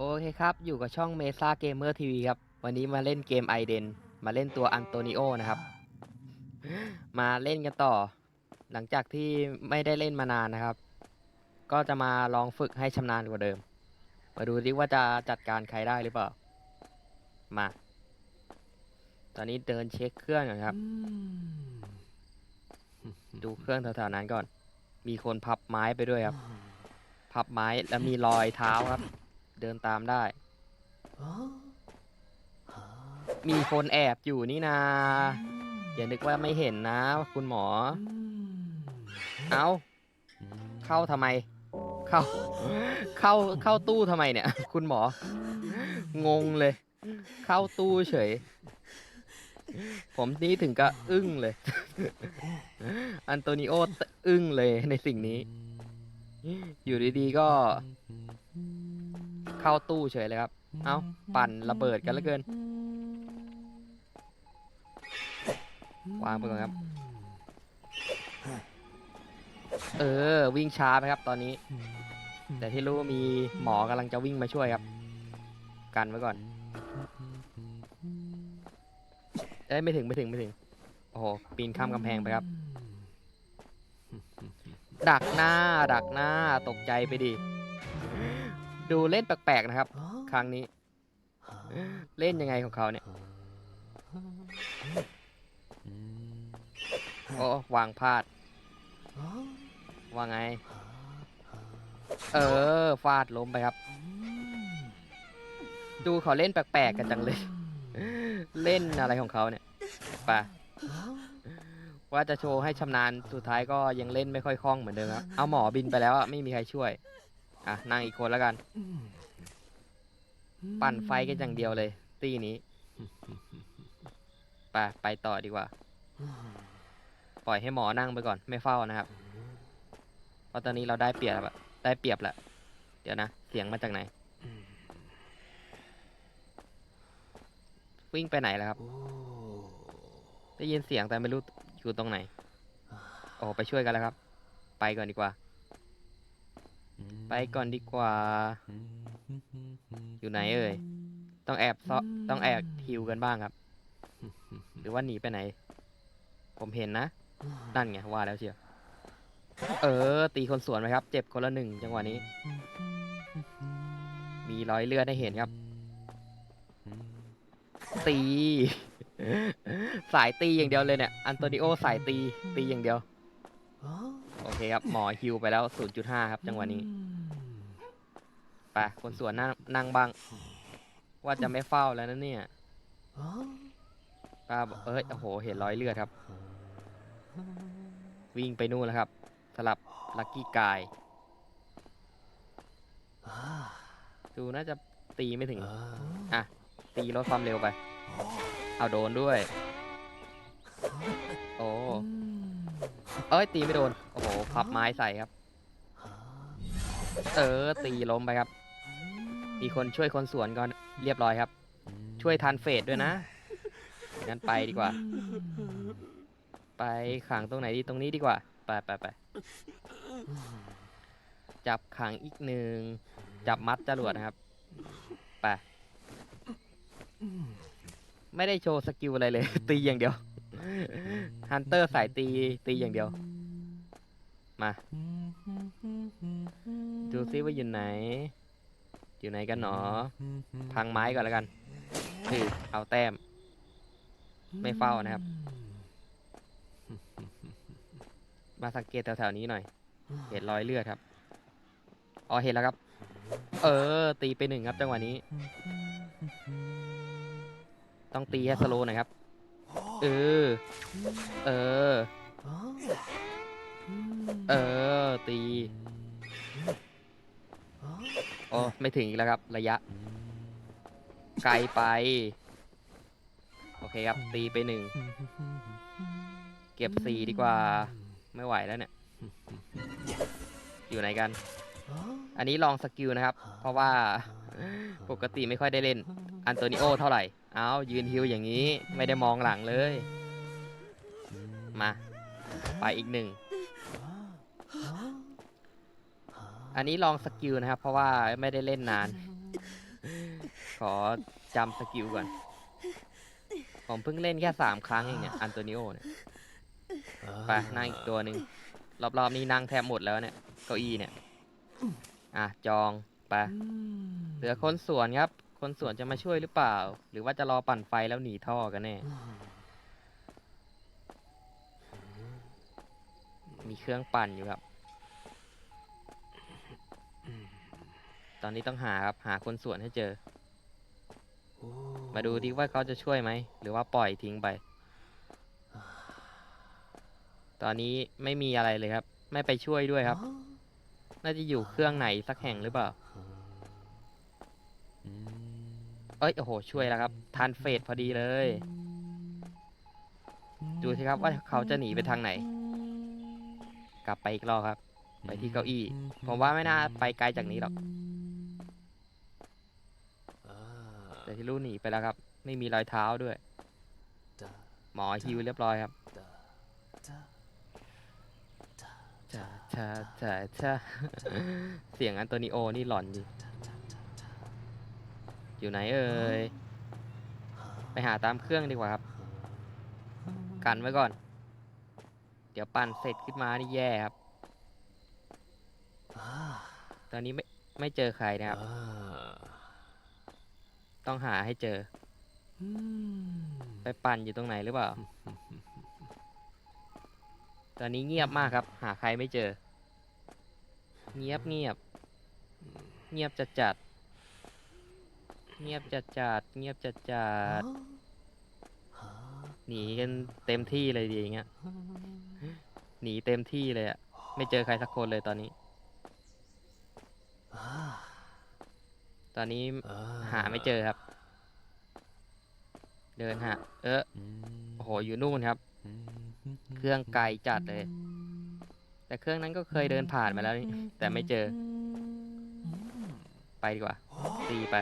โอเคครับ อยู่กับช่องเมซ่าเกมเมอร์ทีวีครับ วันนี้มาเล่นเกมไอเดนมาเล่นตัวอันโตนิโอนะครับ มาเล่นกันต่อ หลังจากที่ไม่ได้เล่นมานานนะครับ ก็จะมาลองฝึกให้ชำนาญกว่าเดิม มาดูดิว่าจะจัดการใครได้หรือเปล่า มา ตอนนี้เดินเช็คเครื่องก่อนครับ ดูเครื่องแถวๆนั้นก่อน มีคนพับไม้ไปด้วยครับ พับไม้แล้วมีรอยเท้าครับ เดินตามได้ มีคนแอบอยู่นี่นา อย่านึกว่าไม่เห็นนะ คุณหมอ เอาเข้าทำไม เข้า เข้าเข้าตู้ทำไมเนี่ย คุณหมอ งงเลย เข้าตู้เฉย ผมนี่ถึงกับอึ้งเลย อันโตนิโออึ้งเลยในสิ่งนี้ อยู่ดีๆก็ เข้าตู้เฉยเลยครับ เอาปั่นระเบิดกันแล้วเกิน วางไปก่อนครับ เออ วิ่งช้าไปครับตอนนี้ แต่ที่รู้มีหมอกำลังจะวิ่งมาช่วยครับ กันไว้ก่อน เอ้ยไม่ถึงไม่ถึงไม่ถึง โอ้โห ปีนข้ามกำแพงไปครับ ดักหน้า ดักหน้า ตกใจไปดิ ดูเล่นแปลกๆนะครับ ครั้งนี้ เล่นยังไงของเขาเนี่ยโอ้วางพลาดว่าไง เออ ฟาดล้มไปครับ ดูเขาเล่นแปลกๆกันจังเลย เล่นอะไรของเขาเนี่ยไปว่าจะโชว์ให้ชำนาญสุดท้ายก็ยังเล่นไม่ค่อยคล่องเหมือนเดิมครับ เอาหมอบินไปแล้วอะไม่มีใครช่วย อะนั่งอีกคนแล้วกัน ปั่นไฟกันอย่างเดียวเลย ตีนี้ไปไปต่อดีกว่า ปล่อยให้หมอนั่งไปก่อน ไม่เฝ้านะครับเพราะตอนนี้เราได้เปรียบอะได้เปรียบแล้วเดี๋ยวนะ เสียงมาจากไหน วิ่งไปไหนแล้วครับ ได้ยินเสียงแต่ไม่รู้อยู่ตรงไหน โอ้ไปช่วยกันแล้วครับ ไปก่อนดีกว่า ไปก่อนดีกว่า อยู่ไหนเอ่ย ต้องแอบซอต้องแอบฮิวกันบ้างครับ หรือว่าหนีไปไหน ผมเห็นนะ นั่นไงว่าแล้วเชียว เออ ตีคนสวนไหมครับ เจ็บคนละหนึ่งจังหวะนี้ มีรอยเลือดให้เห็นครับ ตี สายตีอย่างเดียวเลยเนี่ย อันโตนิโอสายตี ตีอย่างเดียวโอ เคครับ หมอฮิวไปแล้ว 0.5 ครับ จังหวะนี้ ไป คนสวนนั่งนั่งบ้าง ว่าจะไม่เฝ้าแล้วนะเนี่ยป้าบอกเอ้ย โอ้โห เห็นรอยเลือดครับ วิ่งไปนู่นแล้วครับ สลับลักกี้กาย ดูน่าจะตีไม่ถึง อะ ตีลดความเร็วไป เอาโดนด้วย เอ้ยตีไม่โดน โอ้โหพับไม้ใส่ครับ เออตีล้มไปครับ มีคนช่วยคนสวนก่อนเรียบร้อยครับ ช่วยทันเฟดด้วยนะงั้นไปดีกว่า ไปขังตรงไหนดีตรงนี้ดีกว่า ไปไปไปจับขังอีกหนึ่งจับมัดจรวดนะครับ ไป ไม่ได้โชว์สกิลอะไรเลย ตีอย่างเดียว ฮันเตอร์สายตีตีอย่างเดียว มา ดูซิว่าอยู่ไหน อยู่ไหนกันหนอ พังไม้ก่อนแล้วกันคือเอาแต้ม ไม่เฝ้านะครับ มาสังเกตแถวๆนี้หน่อย เห็นรอยเลือดครับ อ๋อเห็นแล้วครับ เออ ตีไปหนึ่งครับจังหวะนี้ ต้องตีให้สโลว์หน่อยครับ เออ เออ เออ ตีโอ้ไม่ถึงอีกแล้วครับ ระยะ ไกลไป โอเคครับ ตีไปหนึ่ง เก็บสี่ดีกว่า ไม่ไหวแล้วเนี่ย อยู่ไหนกัน อันนี้ลองสกิลนะครับ เพราะว่าปกติไม่ค่อยได้เล่น อันโตนิโอเท่าไหร่ เอายืนฮิวอย่างนี้ไม่ได้มองหลังเลย มา ไปอีกหนึ่ง อันนี้ลองสกิลนะครับ เพราะว่าไม่ได้เล่นนาน ขอจำสกิลก่อน ผมเพิ่งเล่นแค่สามครั้งเองเนี่ย อันโตนิโอเนี่ย ไปนั่งอีกตัวหนึ่งรอบๆนี้นั่งแทบหมดแล้วเนี่ย เก้าอี้เนี่ย อะ จอง ไป เหลือคนสวนครับ คนสวนจะมาช่วยหรือเปล่า หรือว่าจะรอปั่นไฟแล้วหนีท่อกันแน่ มีเครื่องปั่นอยู่ครับ ตอนนี้ต้องหาครับ หาคนสวนให้เจอ มาดูดิว่าเขาจะช่วยไหม หรือว่าปล่อยทิ้งไป ตอนนี้ไม่มีอะไรเลยครับ ไม่ไปช่วยด้วยครับ น่าจะอยู่เครื่องไหนสักแห่งหรือเปล่า เอ้ยโอ้โหช่วยแล้วครับทันเฟสพอดีเลย ดูสิครับว่าเขาจะหนีไปทางไหน กลับไปอีกรอบครับ ไปที่เก้าอี้ ผมว่าไม่น่าไปไกลจากนี้หรอกแต่ที่รู้หนีไปแล้วครับ ไม่มีรอยเท้าด้วย หมอฮิวเรียบร้อยครับจ้าจ้าจ้าจ้าเสียงอันโตนิโอนี่หลอนดิ อยู่ไหนเอ่ย ไปหาตามเครื่องดีกว่าครับ กันไว้ก่อน เดี๋ยวปั่นเสร็จขึ้นมานี่แย่ครับ ตอนนี้ไม่ไม่เจอใครนะครับ ต้องหาให้เจอ ไปปั่นอยู่ตรงไหนหรือเปล่า ตอนนี้เงียบมากครับ หาใครไม่เจอ เงียบเงียบ เงียบจัดจัด เงียบจัดจัดเงียบจัดจัดหนีกันเต็มที่เลยดีอย่างเงี้ยหนีเต็มที่เลยอะไม่เจอใครสักคนเลยตอนนี้ ตอนนี้หาไม่เจอครับ เดินหาเออโอ้โหอยู่นู่นครับ เครื่องไกลจัดเลย แต่เครื่องนั้นก็เคยเดินผ่านมาแล้วนี่แต่ไม่เจอ ไปดีกว่าตีไป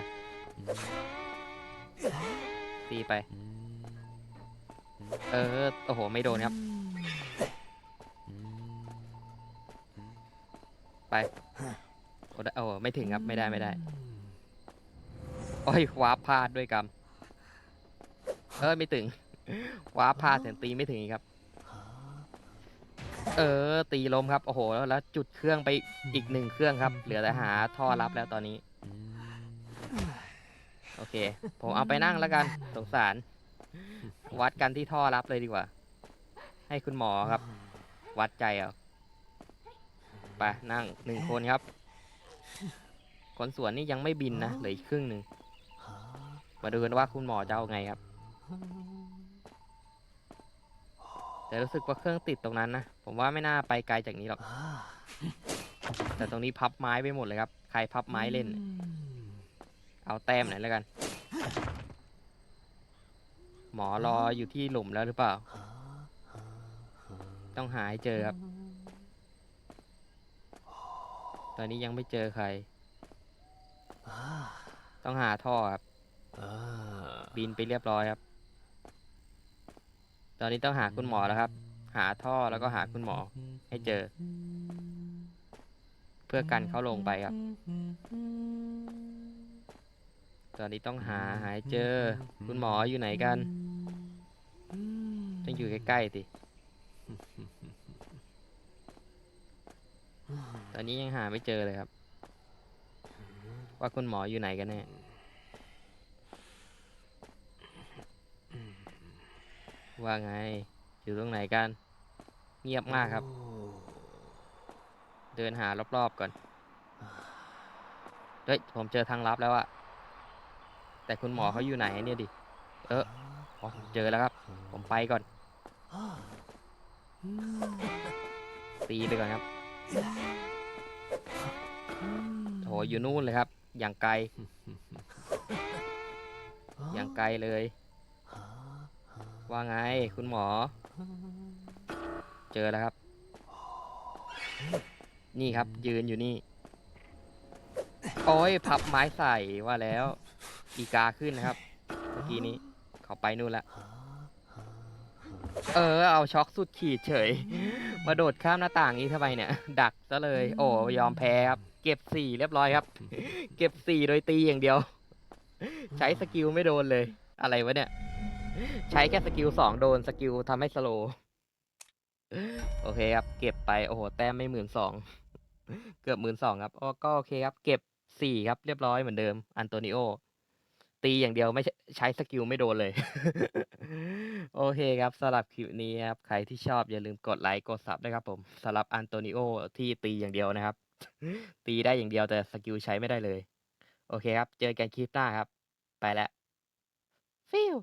ตีไป เออ โอ้โห ไม่โดนครับ ไป โอ้ได้โอ้ไม่ถึงครับ ไม่ได้ ไม่ได้ โอ้ย วาร์ปพลาดด้วยกรรม เออ ไม่ถึง วาร์ปพลาดถึงตีไม่ถึงครับ เออ ตีลมครับ โอ้โห แล้วจุดเครื่องไปอีกหนึ่งเครื่องครับ เหลือแต่หาท่อรับแล้วตอนนี้ โอเค ผมเอาไปนั่งแล้วกัน สงสาร วัดกันที่ท่อรับเลยดีกว่า ให้คุณหมอครับ วัดใจเอาไปนั่งหนึ่งคนครับ คนสวนนี่ยังไม่บินนะเหลืออีกครึ่งหนึ่งมาดูกันว่าคุณหมอจะเอาไงครับ แต่รู้สึกว่าเครื่องติดตรงนั้นนะ ผมว่าไม่น่าไปไกลจากนี้หรอก แต่ตรงนี้พับไม้ไปหมดเลยครับ ใครพับไม้เล่น เอาแต้มไหนอยแล้วกัน หมอรออยู่ที่หลุมแล้วหรือเปล่า ต้องหาให้เจอครับ ตอนนี้ยังไม่เจอใคร ต้องหาท่อครับ บินไปเรียบร้อยครับ ตอนนี้ต้องหาคุณหมอแล้วครับ หาท่อแล้วก็หาคุณหมอให้เจอ เพื่อกันเขาลงไปครับ ตอนนี้ต้องหาหาให้เจอ คุณหมออยู่ไหนกันต้องอยู่ใกล้ๆสิตอนนี้ยังหาไม่เจอเลยครับ ว่าคุณหมออยู่ไหนกันแน่ว่าไง อยู่ตรงไหนกัน เงียบมากครับ เดินหารอบๆก่อน เฮ้ย ผมเจอทางลับแล้วอะ แต่คุณหมอเขาอยู่ไหนเนี่ยดิ เอออ๋อเจอแล้วครับ ผมไปก่อน ตีไปก่อนครับโหอยู่นู่นเลยครับ อย่างไกล อย่างไกลเลย ว่าไงคุณหมอ เจอแล้วครับ นี่ครับยืนอยู่นี่ โอ้ยพับไม้ใส่ว่าแล้ว อีกาขึ้นนะครับ เมื่อกี้นี้ เขาไปนู่นละ เออ เอาช็อกสุดขีดเฉย มาโดดข้ามหน้าต่างนี้ทำไมเนี่ย ดักซะเลย โอ้ยอมแพ้ครับ เก็บสี่เรียบร้อยครับ เก็บสี่โดยตีอย่างเดียว ใช้สกิลไม่โดนเลย อะไรวะเนี่ย ใช้แค่สกิลสองโดน สกิลทำให้สโลว์โอเคครับ เก็บไป โอ้โห แต้มไม่หมื่นสอง เกือบหมื่นสองครับอ๋อก็โอเคครับ เก็บสี่ครับ เรียบร้อยเหมือนเดิม อันโตนิโอ ตีอย่างเดียวไม่ใช่ใช้สกิลไม่โดนเลย โอเคครับสำหรับคลิปนี้ครับ ใครที่ชอบอย่าลืมกดไลค์กดซับนะครับผมสำหรับอันโตนิโอที่ตีอย่างเดียวนะครับ ตีได้อย่างเดียวแต่สกิลใช้ไม่ได้เลย โอเคครับ เจอกันคลิปหน้าครับ ไปแล้วฟิว